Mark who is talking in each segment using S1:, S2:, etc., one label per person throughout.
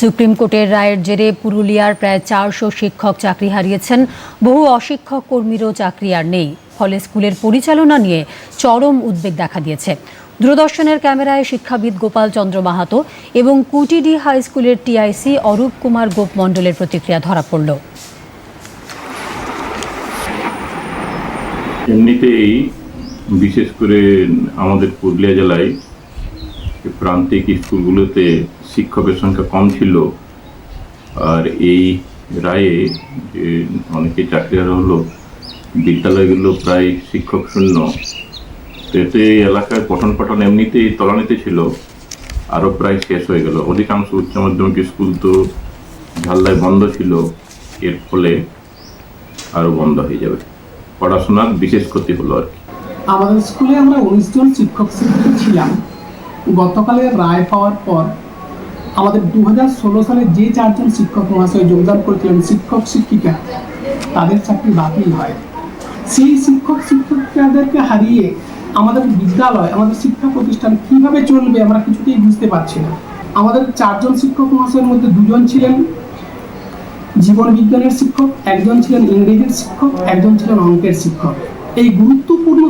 S1: Supreme কোর্টের রায়ের জেরে পুরুলিয়ার প্রায় চারশো শিক্ষক চাকরি হারিয়েছেন। বহু অশিক্ষক কর্মীরও চাকরি আর নেই। ফলে স্কুলের পরিচালনা নিয়ে চরম উদ্বেগ দেখা দিয়েছে। দূরদর্শনের ক্যামেরায় শিক্ষাবিদ গোপাল চন্দ্র মাহাতো এবং কুটিডি হাই স্কুলের টিআইসি অরূপ কুমার গোপ মণ্ডলের প্রতিক্রিয়া ধরা পড়ল।
S2: এমনিতেই বিশেষ করে আমাদের পুরুলিয়া জেলায় প্রান্তিক স্কুলগুলোতে শিক্ষকের সংখ্যা কম ছিল। আর এই রায়ে যে অনেকে চাকরি হারা হলো, বিদ্যালয়গুলো প্রায় শিক্ষক শূন্য। এতে এলাকার পঠন পাঠন এমনিতেই তলানিতে ছিল। আরও প্রায় শেষ হয়ে গেল। অধিকাংশ উচ্চ মাধ্যমিক স্কুল তো ঝাল্লায় বন্ধ ছিল। এর ফলে আরও বন্ধ হয়ে যাবে। পড়াশোনার বিশেষ ক্ষতি হলো আর কি।
S3: আমাদের স্কুলে আমরা উনিশ জন শিক্ষক শিক্ষিকা ছিলাম। গতকালে রায় পাওয়ার পর আমাদের দু সালে যে চারজন শিক্ষক মহাশয় যোগদান করেছিলেন শিক্ষক শিক্ষিকা, তাদের চাকরি বাতিল হয়। সেই শিক্ষক শিক্ষিকাদেরকে হারিয়ে আমাদের বিদ্যালয়, আমাদের শিক্ষা প্রতিষ্ঠান কীভাবে চলবে আমরা কিছুতেই বুঝতে পারছি না। আমাদের চারজন শিক্ষক মহাশয়ের মধ্যে দুজন ছিলেন জীবন বিজ্ঞানের শিক্ষক, একজন ছিলেন ইংরেজির শিক্ষক, একজন ছিলেন অঙ্কের শিক্ষক। এই গুরুত্বপূর্ণ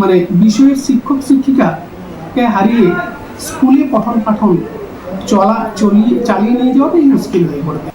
S3: মানে বিষয়ের শিক্ষক শিক্ষিকাকে হারিয়ে স্কুলে পঠন পাঠন চলা চলিয়ে চালিয়ে নিয়ে যাওয়াটাই মুশকিল হয়ে পড়বে।